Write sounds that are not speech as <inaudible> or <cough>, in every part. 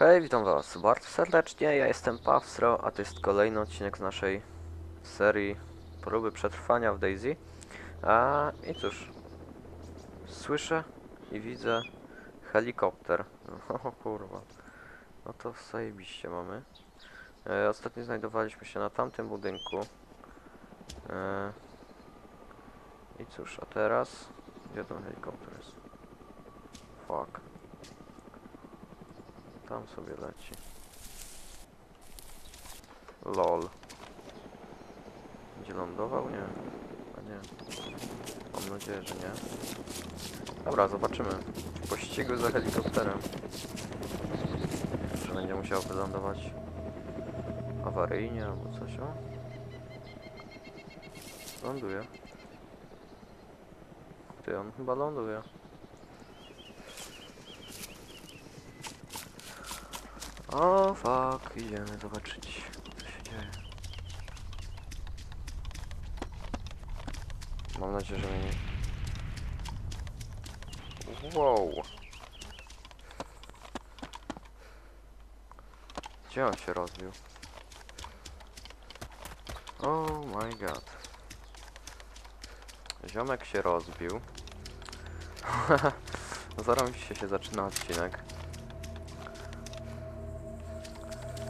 Hej, witam was bardzo serdecznie, ja jestem Pawsro, a to jest kolejny odcinek z naszej serii próby przetrwania w Daisy. A i cóż, słyszę i widzę helikopter. <laughs> O kurwa, no to zajebiście mamy. E, ostatnio znajdowaliśmy się na tamtym budynku. E, I cóż, a teraz, gdzie ten helikopter jest? Fuck. Tam sobie leci. LOL. Będzie lądował? Nie. A nie. Mam nadzieję, że nie. Dobra, zobaczymy. W pościgu za helikopterem. Że będzie musiał wylądować awaryjnie albo coś, o? Ląduje. Ty, on chyba ląduje. O fuck, idziemy zobaczyć co się dzieje. Mam nadzieję, że mnie nie... Wow. Gdzie on się rozbił? Oh my god. Ziomek się rozbił. <laughs> Zaraz się, się zaczyna odcinek.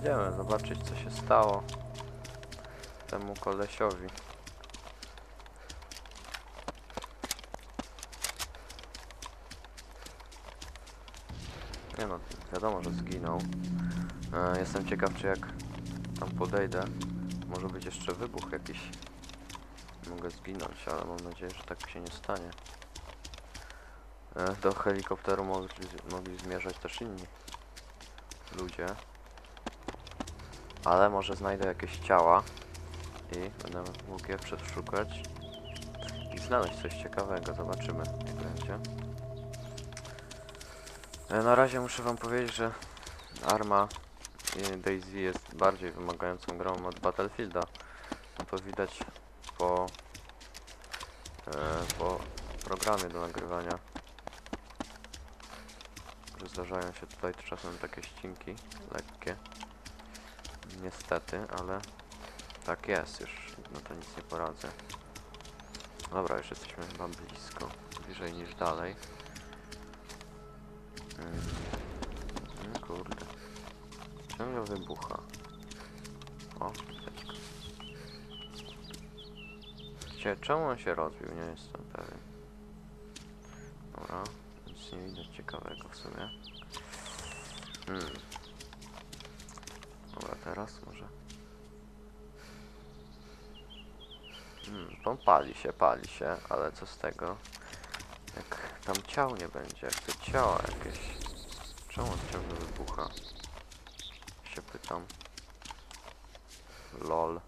Idziemy zobaczyć co się stało temu kolesiowi. Nie no, wiadomo, że zginął. E, jestem ciekaw czy jak tam podejdę, może być jeszcze wybuch jakiś. Mogę zginąć, ale mam nadzieję, że tak się nie stanie. E, do helikopteru mogli, mogli zmierzać też inni ludzie. Ale może znajdę jakieś ciała i będę mógł je przeszukać i znaleźć coś ciekawego. Zobaczymy, jak będzie. E, Na razie muszę wam powiedzieć, że Arma Daisy jest bardziej wymagającą grą od Battlefielda. No to widać po, e, po programie do nagrywania. Zdarzają się tutaj czasem takie ścinki lekkie. Niestety, ale tak jest, już no to nic nie poradzę. Dobra, już jesteśmy chyba blisko, bliżej niż dalej. Mm. Mm, kurde. Ciągle wybucha. O, teczka. Cie, czemu on się rozbił? Nie jestem pewien. Dobra, nic nie widać ciekawego w sumie. Hmm. Teraz może. Hmm, on pali się, pali się, ale co z tego? Jak tam ciał nie będzie, jak te ciała jakieś. Czemu on ciągle wybucha? Się pytam. LOL.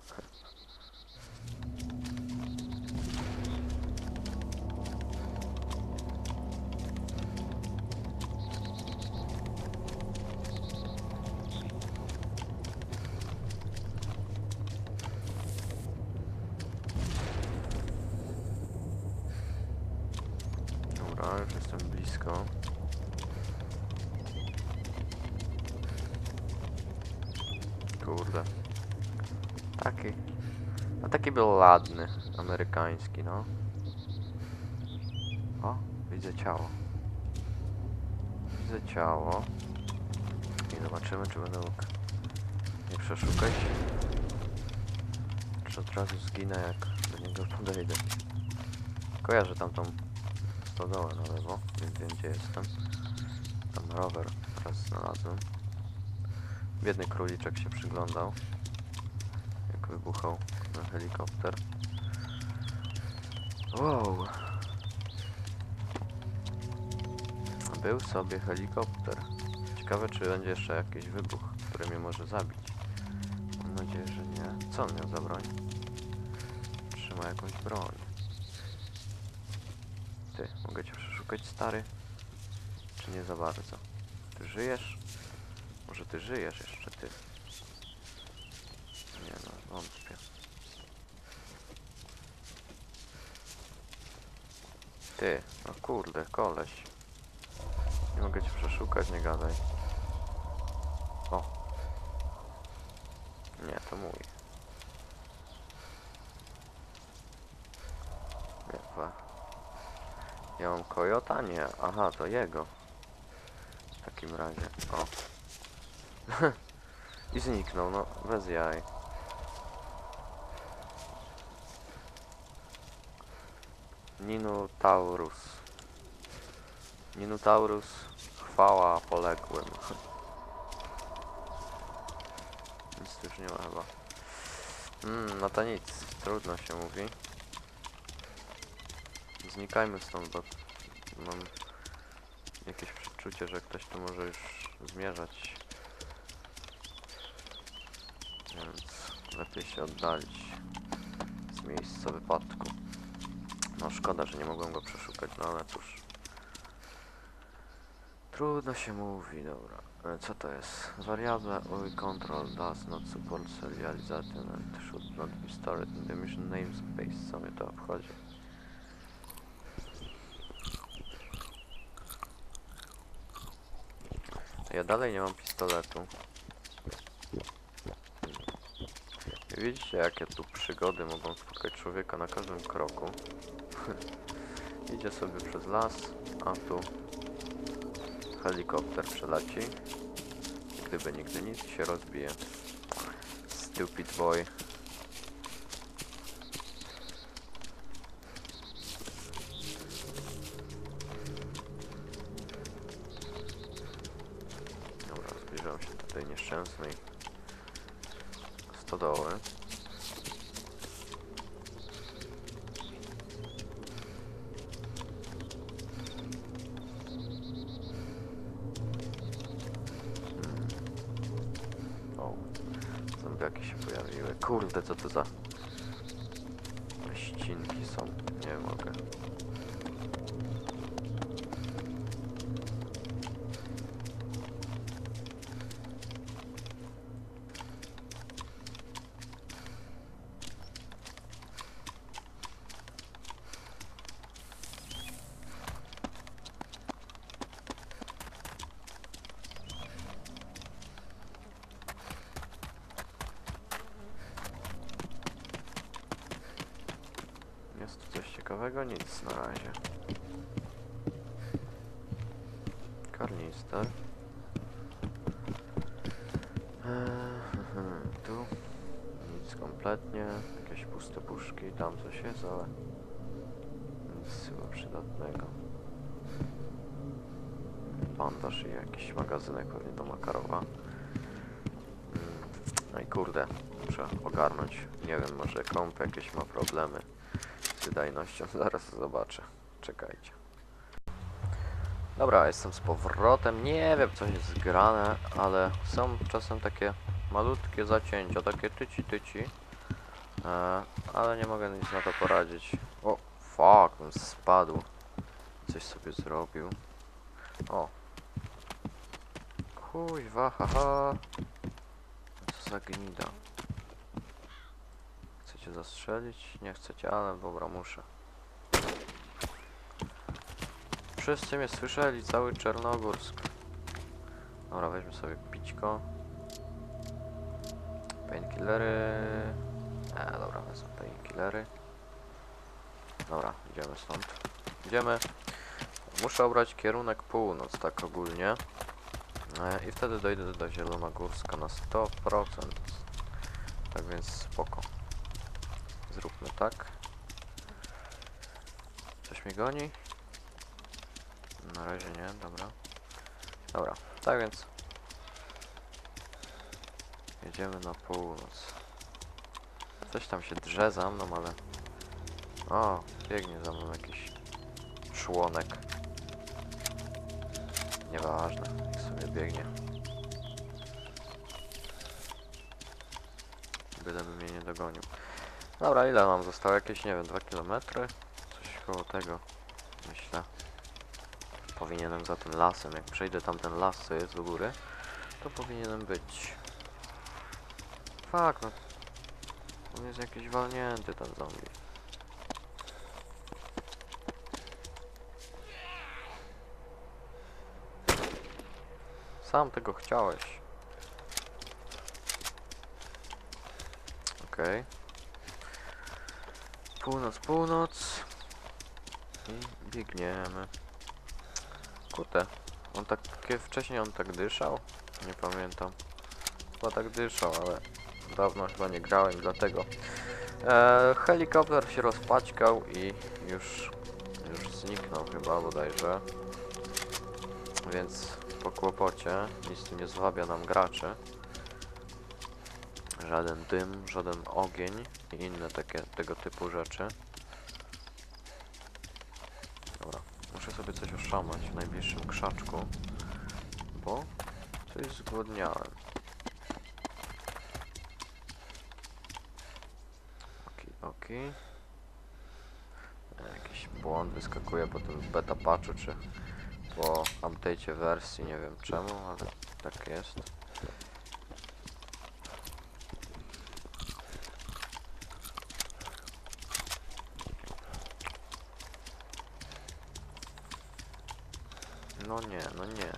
Był ładny, amerykański, no. O, widzę ciało. Widzę ciało. I zobaczymy, czy będę mógł nie przeszukać. Czy od razu zginę, jak do niego podejdę. Kojarzę tamtą stodołę na lewo, więc wiem gdzie jestem. Tam rower teraz znalazłem. Biedny króliczek się przyglądał, jak wybuchał ten helikopter. Wow! Był sobie helikopter. Ciekawe, czy będzie jeszcze jakiś wybuch, który mnie może zabić. Mam nadzieję, że nie. Co on miał za broń? Trzyma jakąś broń. Ty, mogę cię przeszukać, stary? Czy nie za bardzo? Ty żyjesz? Może ty żyjesz jeszcze, ty? Nie no, wątpię. Ty, no kurde, koleś. Nie mogę cię przeszukać, nie gadaj. O. Nie, to mój. Nie. Ja mam kojota? Nie. Aha, to jego. W takim razie. O. <laughs> I zniknął, no, bez jaj. Ninotaurus. Ninotaurus, chwała poległym. Nic tu już nie ma chyba. Mm, no to nic, trudno się mówi. Znikajmy stąd, bo mam jakieś przeczucie, że ktoś tu może już zmierzać. Więc lepiej się oddalić z miejsca wypadku. No szkoda, że nie mogłem go przeszukać, no ale cóż. Trudno się mówi, dobra. E, Co to jest? Variable UI control does not support serialization and should not be stored in the mission namespace. Co mnie to obchodzi? Ja dalej nie mam pistoletu. Widzicie jakie tu przygody mogą spotkać człowieka na każdym kroku. <laughs> Idzie sobie przez las, a tu helikopter przeleci. Gdyby nigdy nic się rozbije. Stupid boy. Dobra, zbliżam się do tej nieszczęsnej stodoły. Kurde, ciekawego? Nic na razie. Karnister. Eee, tu nic kompletnie. Jakieś puste puszki. Tam coś jest, ale nic chyba przydatnego. Bandaż i jakiś magazynek pewnie do Makarowa. Mm, No i kurde, muszę ogarnąć. Nie wiem, może komp jakieś ma problemy wydajnością. <laughs> Zaraz zobaczę. Czekajcie. Dobra, jestem z powrotem. Nie wiem, co jest grane, ale są czasem takie malutkie zacięcia, takie tyci tyci. E, ale nie mogę nic na to poradzić. O, fuck, bym spadł. Coś sobie zrobił. O. Kuźwa, haha. Co za gnida. Chcecie zastrzelić? Nie chcecie, ale dobra, muszę. Wszyscy mnie słyszeli, cały Czarnogórsk. Dobra, weźmy sobie pićko. Painkillery. E, dobra, wezmę painkillery. Dobra, idziemy stąd. Idziemy. Muszę obrać kierunek północ, tak ogólnie. E, I wtedy dojdę do Zielonogórska na 100%. Tak więc spoko. Zróbmy tak. Coś mnie goni? Na razie nie, dobra. Dobra, tak więc jedziemy na północ. Coś tam się drze za mną, ale... O, biegnie za mną jakiś członek. Nieważne, niech sobie biegnie. Byle by mnie nie dogonił. Dobra, ile mam zostało? Jakieś, nie wiem, 2 km? Coś koło tego, myślę. Powinienem za tym lasem, jak przejdę tam ten las, co jest do góry, to powinienem być. Fak, no. On jest jakiś walnięty, ten zombie. Sam tego chciałeś. Okej. Okay. Północ, północ. I biegniemy. Kurde, on tak, wcześniej on tak dyszał? Nie pamiętam. Chyba tak dyszał, ale dawno chyba nie grałem, dlatego. E, helikopter się rozpaćkał i już, już zniknął chyba bodajże. Więc po kłopocie nic nie zwabia nam graczy. Żaden dym, żaden ogień i inne takie tego typu rzeczy. Dobra, muszę sobie coś oszamać w najbliższym krzaczku, bo coś zgłodniałem. Oki, oki. Jakiś błąd wyskakuje po tym beta patchu, czy po update'cie wersji, nie wiem czemu, ale tak jest. No nie, no nie.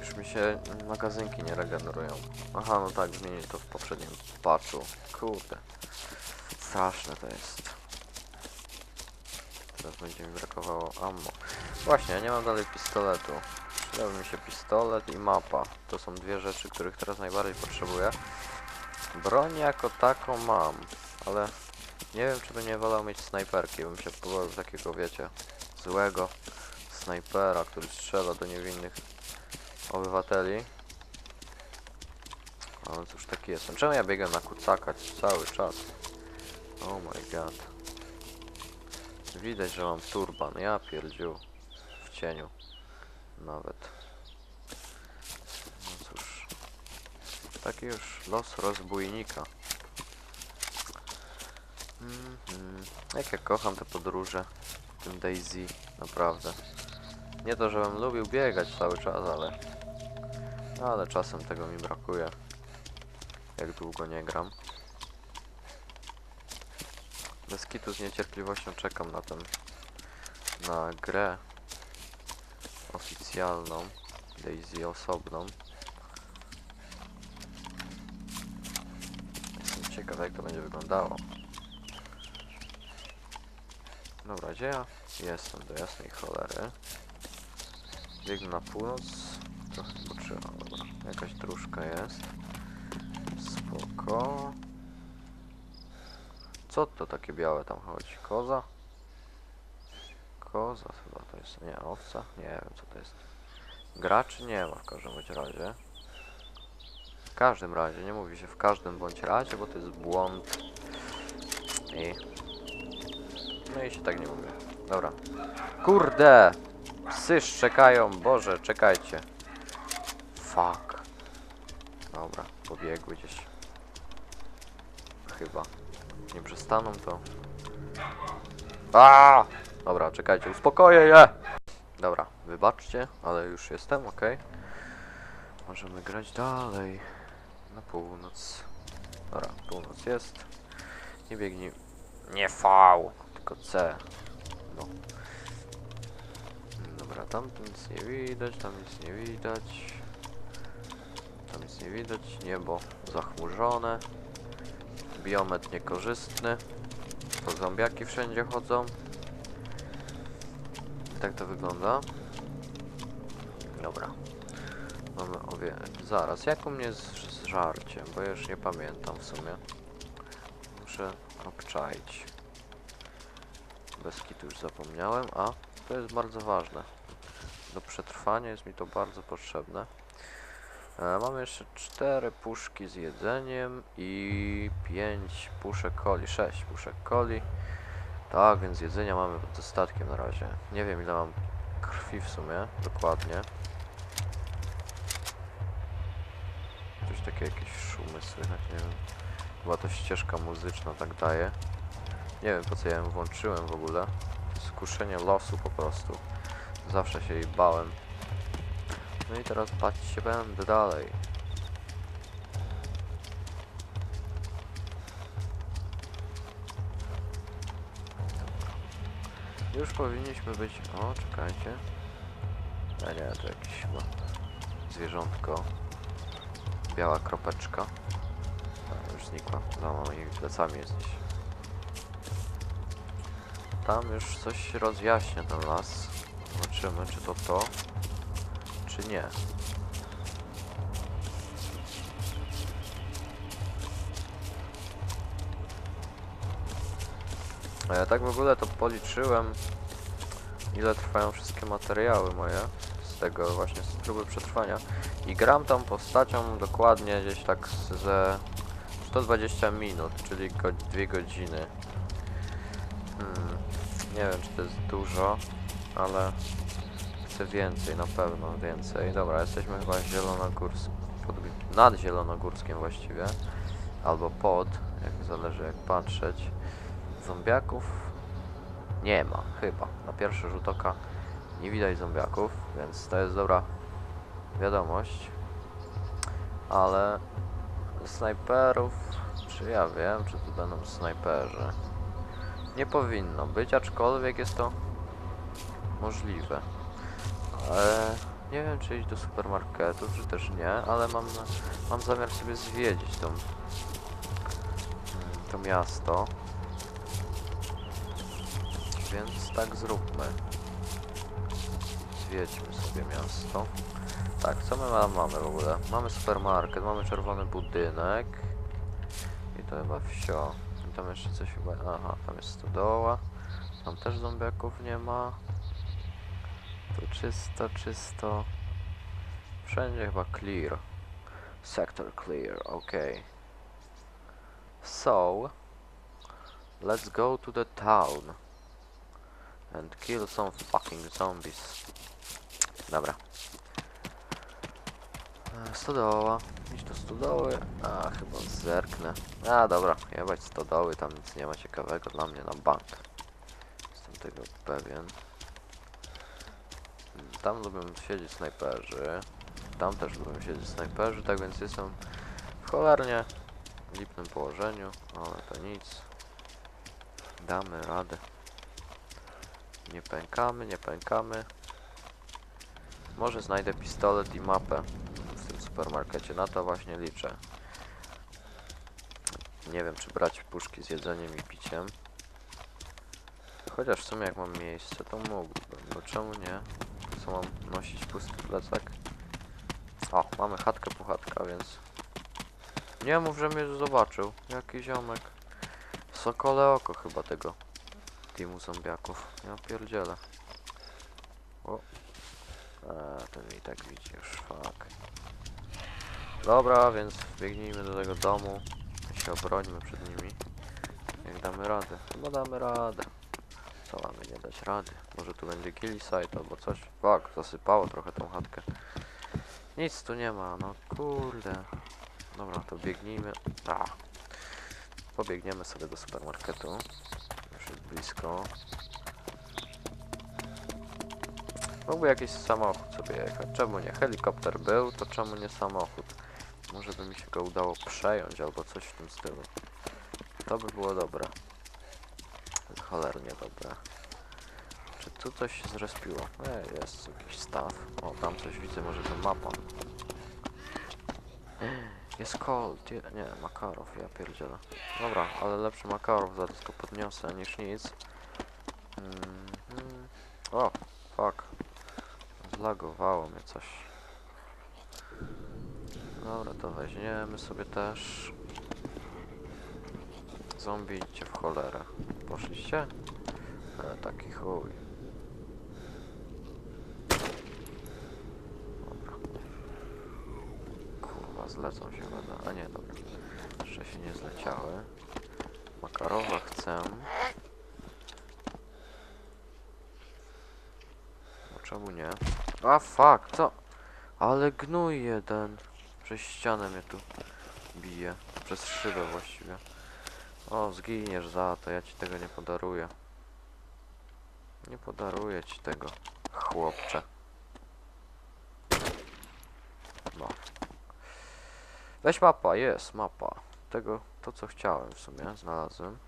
Już mi się magazynki nie regenerują. Aha, no tak, zmienili to w poprzednim patchu. Kurde. Straszne to jest. Teraz będzie mi brakowało ammo. Właśnie, ja nie mam dalej pistoletu. Przydałby mi się pistolet i mapa. To są dwie rzeczy, których teraz najbardziej potrzebuję. Broń jako taką mam, ale nie wiem, czy by nie wolał mieć snajperki, bym się pobawił takiego, wiecie, złego snajpera, który strzela do niewinnych obywateli. Ale cóż, taki jestem. Czemu ja biegam na kucaka cały czas? Oh my god. Widać, że mam turban. Ja pierdziu. W cieniu. Nawet. No cóż. Taki już los rozbójnika. Mhm. Jak ja kocham te podróże. Tym Daisy. Naprawdę. Nie to, żebym lubił biegać cały czas, ale... Ale czasem tego mi brakuje. Jak długo nie gram. Bez z niecierpliwością czekam na ten... Na grę oficjalną. Daisy osobną. Jestem ciekaw jak to będzie wyglądało. Dobra, gdzie ja jestem do jasnej cholery? Biegnę na północ. Trochę potrzeba, dobra. Jakaś dróżka jest. Spoko. Co to takie białe tam chodzi? Koza? Koza chyba to jest. Nie, owca? Nie wiem co to jest. Graczy nie ma w każdym bądź razie. W każdym razie, nie mówi się w każdym bądź razie, bo to jest błąd. I... No i się tak nie mówi. Dobra. Kurde! Psy szczekają, Boże, czekajcie. Fuck. Dobra, pobiegły gdzieś. Chyba. Nie przestaną to. A! Dobra, czekajcie, uspokoję je! Dobra, wybaczcie, ale już jestem, ok. Możemy grać dalej. Na północ. Dobra, północ jest. Nie biegnij. Nie V, tylko C. No. Dobra, tam nic nie widać, tam nic nie widać. Tam nic nie widać, niebo zachmurzone. Biometr niekorzystny. To zombiaki wszędzie chodzą. Tak to wygląda. Dobra. Mamy obie... Zaraz, jak u mnie z, żarciem? Bo już nie pamiętam w sumie. Muszę obczaić. Bez kitu już zapomniałem, a to jest bardzo ważne. Do przetrwania jest mi to bardzo potrzebne. E, mamy jeszcze cztery puszki z jedzeniem i pięć puszek coli, sześć puszek coli. Tak, więc jedzenia mamy pod dostatkiem na razie. Nie wiem ile mam krwi w sumie, dokładnie. Coś takie jakieś szumy słychać, nie wiem. Chyba to ścieżka muzyczna tak daje. Nie wiem po co ja ją włączyłem w ogóle. Skuszenie losu po prostu. Zawsze się jej bałem. No i teraz się będę dalej. Już powinniśmy być... O, czekajcie. A nie, to jakieś chyba zwierzątko. Biała kropeczka. znikła. Za moimi plecami jesteś. Tam już coś rozjaśnia ten las. Zobaczymy, czy to to, czy nie. A ja tak w ogóle to policzyłem, ile trwają wszystkie materiały moje z tego właśnie z próby przetrwania. I gram tą postacią dokładnie gdzieś tak ze 120 minut, czyli go, 2 godziny. Hmm, nie wiem czy to jest dużo, ale chcę więcej, na pewno więcej. Dobra, jesteśmy chyba zielonogórskim, pod, nad zielonogórskim właściwie, albo pod, jak zależy jak patrzeć. Zombiaków nie ma, chyba. Na pierwszy rzut oka nie widać zombiaków, więc to jest dobra wiadomość. Ale snajperów, czy ja wiem, czy tu będą snajperzy? Nie powinno być, aczkolwiek jest to możliwe. Nie wiem, czy iść do supermarketu, czy też nie, ale mam, mam zamiar sobie zwiedzić tą, to miasto. Więc tak zróbmy. Zwiedźmy sobie miasto. Tak, co my ma- mamy w ogóle? Mamy supermarket, mamy czerwony budynek. I to chyba wsio. I tam jeszcze coś chyba... Aha, tam jest stodoła. Tam też zombiaków nie ma. Tu czysto, czysto. Wszędzie chyba clear. Sector clear, okay. So... Let's go to the town. And kill some fucking zombies. Dobra. E, Stodoła. Idź do stodoły. A, chyba zerknę. A, dobra. Jebać stodoły, tam nic nie ma ciekawego dla mnie na bank. Jestem tego pewien. Tam lubią siedzieć snajperzy. Tam też lubią siedzieć snajperzy, tak więc jestem w cholernie lipnym położeniu, ale to nic. Damy radę. Nie pękamy, nie pękamy. Może znajdę pistolet i mapę w tym supermarkecie. Na to właśnie liczę. Nie wiem, czy brać puszki z jedzeniem i piciem. Chociaż w sumie jak mam miejsce, to mógłbym. Bo czemu nie? Co mam nosić pusty plecak? O, mamy chatkę puchatka, więc... Nie mów, że mnie zobaczył. Jaki ziomek. Sokole oko chyba tego teamu zombiaków. Ja pierdzielę. O. A, ten i tak widzi już, fuck. Dobra, więc biegnijmy do tego domu i się obrońmy przed nimi. Jak damy radę. Chyba damy radę. Co mamy nie dać rady? Może tu będzie kill site albo coś? Fuck, zasypało trochę tą chatkę. Nic tu nie ma, no kurde. Dobra, to biegnijmy. A. Pobiegniemy sobie do supermarketu. Już jest blisko. Mógłby jakiś samochód sobie jechać. Czemu nie? Helikopter był, to czemu nie samochód? Może by mi się go udało przejąć albo coś w tym stylu. To by było dobre. Cholernie dobre. Tu coś się zrespiło? E, jest jakiś staw. O, tam coś widzę, może to mapa. Jest Colt, je, nie, Makarow, ja pierdzielę. Dobra, ale lepszy Makarow, zaraz go podniosę niż nic. Mhm. O, fuck. Zlagowało mnie coś. Dobra, to weźmiemy sobie też. Zombie idźcie w cholerę. Poszliście? E, taki chuj. Dobra. Kurwa, zlecą się woda. A nie, dobra. Jeszcze się nie zleciały. Makarowa chcę. No czemu nie? A fuck, co? Ale gnój jeden. Przez ścianę mnie tu bije. Przez szybę właściwie. O, zginiesz za to, ja ci tego nie podaruję. Nie podaruję ci tego, chłopcze. Weź mapa, jest mapa. Tego, to co chciałem w sumie, znalazłem.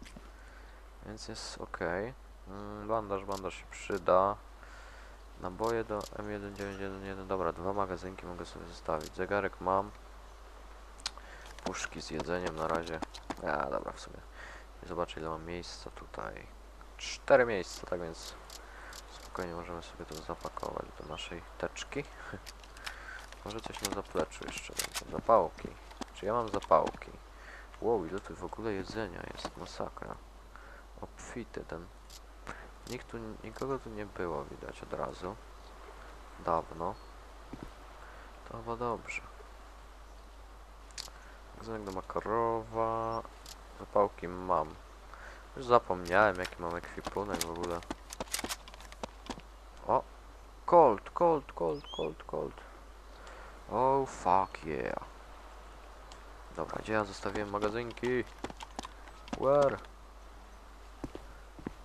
Więc jest ok. Mm, bandaż, bandaż się przyda. Naboje do M1911, dobra, dwa magazynki mogę sobie zostawić. Zegarek mam. puszki z jedzeniem na razie. A, dobra, w sumie. Zobaczę ile mam miejsca tutaj. Cztery miejsca, tak więc spokojnie możemy sobie to zapakować do naszej teczki. <laughs> Może coś na zapleczu jeszcze będzie. Zapałki. Czy ja mam zapałki? Wow, ile tu w ogóle jedzenia jest. Masakra. Obfity ten. Nikt tu, nikogo tu nie było widać od razu. Dawno. To chyba dobrze. Magazynek do Makarowa. Zapałki mam. Już zapomniałem jaki mam ekwipunek w ogóle. O! Colt, Colt, Colt, Colt, Colt. Oh fuck yeah. Dobra, gdzie ja zostawiłem magazynki? Where?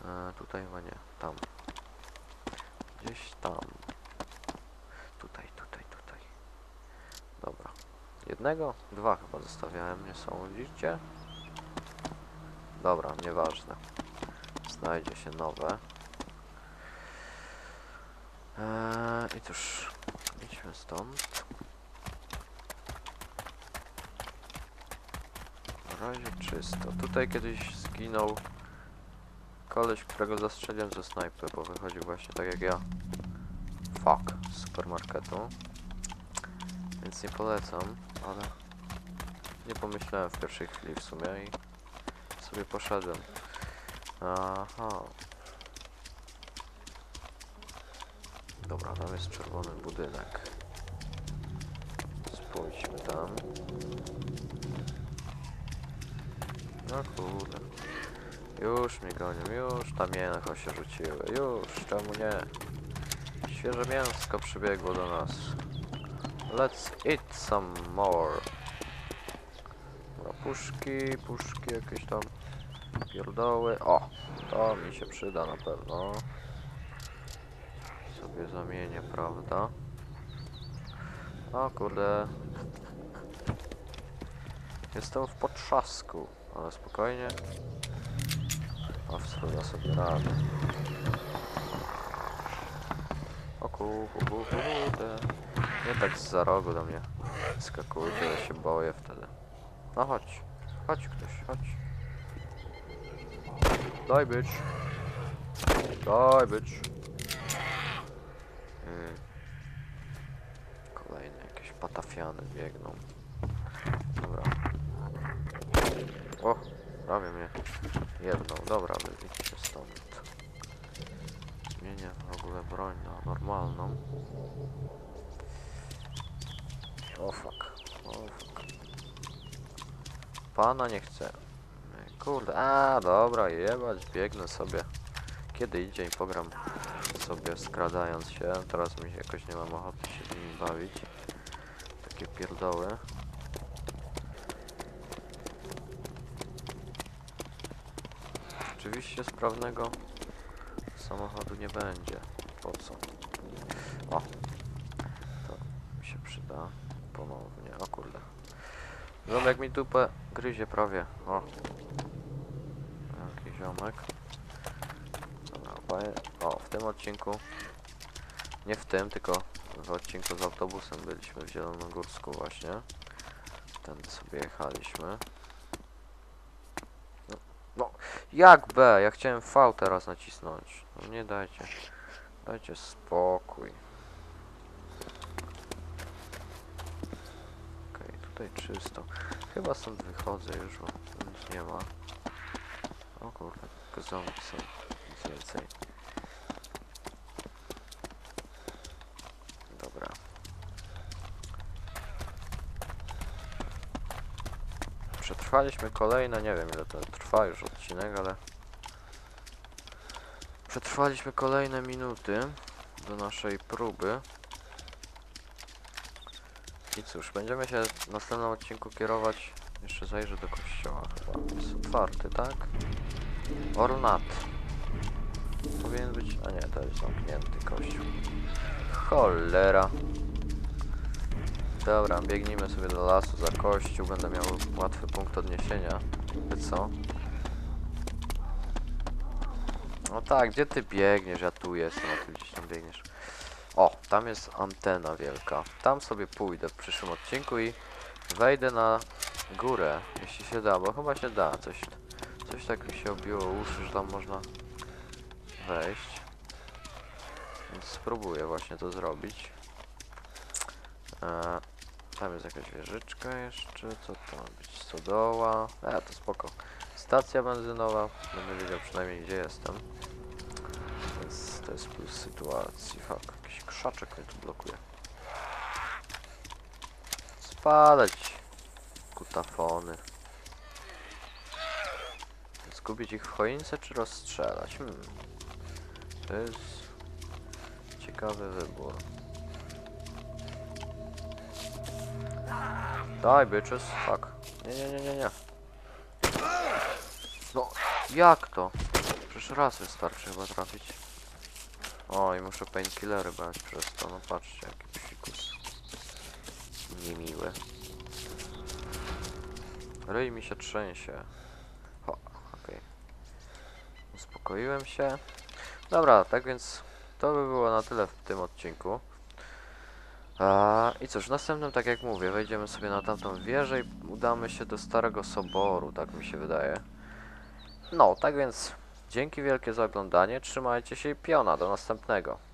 E, tutaj chyba nie. Tam. Gdzieś tam. Tutaj, tutaj, tutaj. Dobra. Jednego? Dwa chyba zostawiałem, nie? Dobra, nieważne. Znajdzie się nowe. Eee, I cóż, idźmy stąd. Razie czysto. Tutaj kiedyś zginął koleś, którego zastrzeliłem ze snajpy, bo wychodził właśnie tak jak ja. Fuck, z supermarketu. Więc nie polecam, ale nie pomyślałem w pierwszej chwili w sumie i sobie poszedłem. Aha. Dobra, tam jest czerwony budynek. Spójrzmy tam. No kurde. Już mnie gonią, już tam mięcho się rzuciły, już, czemu nie? Świeże mięsko przybiegło do nas. Let's eat some more. Dobra, puszki, puszki jakieś tam pierdoły. O, to mi się przyda na pewno. Sobie zamienię, prawda? O kurde. Jestem w potrzasku, ale spokojnie. Awstro da sobie radę. O ku, ku, ku, kurde. Nie tak z za rogu do mnie skakujcie, ja się boję wtedy. No chodź, chodź ktoś, chodź. Daj być. Daj być. Mm. Kolejne jakieś patafiany biegną. Dobra. O, prawie mnie jedną. Dobra, wyjdźcie stąd. Zmienię w ogóle broń na normalną. O fuck. O fuck. Pana nie chcę. Kurde, a dobra, jebać, biegnę sobie. Kiedy indziej pogram sobie skradając się. Teraz mi jakoś nie mam ochoty się nimi bawić. Takie pierdoły. Oczywiście sprawnego samochodu nie będzie. Po co? O! To mi się przyda ponownie. O kurde. Ziomek mi dupę gryzie prawie. O. Jaki ziomek. O, w tym odcinku. Nie w tym, tylko w odcinku z autobusem byliśmy w Zielonogórsku właśnie. Tędy sobie jechaliśmy. No, no, jak B? Ja chciałem V teraz nacisnąć. No nie dajcie. Dajcie spokój. Okej, tutaj czysto. Chyba stąd wychodzę już, bo nic nie ma. O kurde, tylko są. Nic więcej. Dobra. Przetrwaliśmy kolejne, nie wiem ile to trwa już odcinek, ale... Przetrwaliśmy kolejne minuty do naszej próby. I cóż, będziemy się w następnym odcinku kierować. Jeszcze zajrzę do kościoła chyba. Jest otwarty, tak? Ornat. Powinien być. A nie, to jest zamknięty kościół. Cholera. Dobra, biegnijmy sobie do lasu za kościół. Będę miał łatwy punkt odniesienia. Wy co? No tak, gdzie ty biegniesz? Ja tu jestem, a ty gdzieś tam biegniesz. O, tam jest antena wielka. Tam sobie pójdę w przyszłym odcinku i wejdę na górę, jeśli się da, bo chyba się da. Coś, coś tak mi się obiło uszy, że tam można wejść. Więc spróbuję właśnie to zrobić. E, tam jest jakaś wieżyczka jeszcze, co to ma być? Stodoła. E, to spoko. Stacja benzynowa. Będę wiedział przynajmniej gdzie jestem. Więc to jest plus sytuacji. Fuck, jakiś krzaczek mnie tu blokuje. Spadać. Kutafony. Zgubić ich w choince czy rozstrzelać? Hmm. To jest ciekawy wybór. Daj, bitches. Fuck. Nie, nie, nie, nie, nie. Jak to? Przecież raz wystarczy chyba trafić. O, i muszę painkillery brać przez to. No patrzcie, jaki psikus. Niemiły. Ryj mi się trzęsie. O, okej. Uspokoiłem się. Dobra, tak więc to by było na tyle w tym odcinku. A, I cóż, w następnym, tak jak mówię, wejdziemy sobie na tamtą wieżę i udamy się do Starego Soboru, tak mi się wydaje. No, tak więc dzięki wielkie za oglądanie, trzymajcie się i piona, do następnego.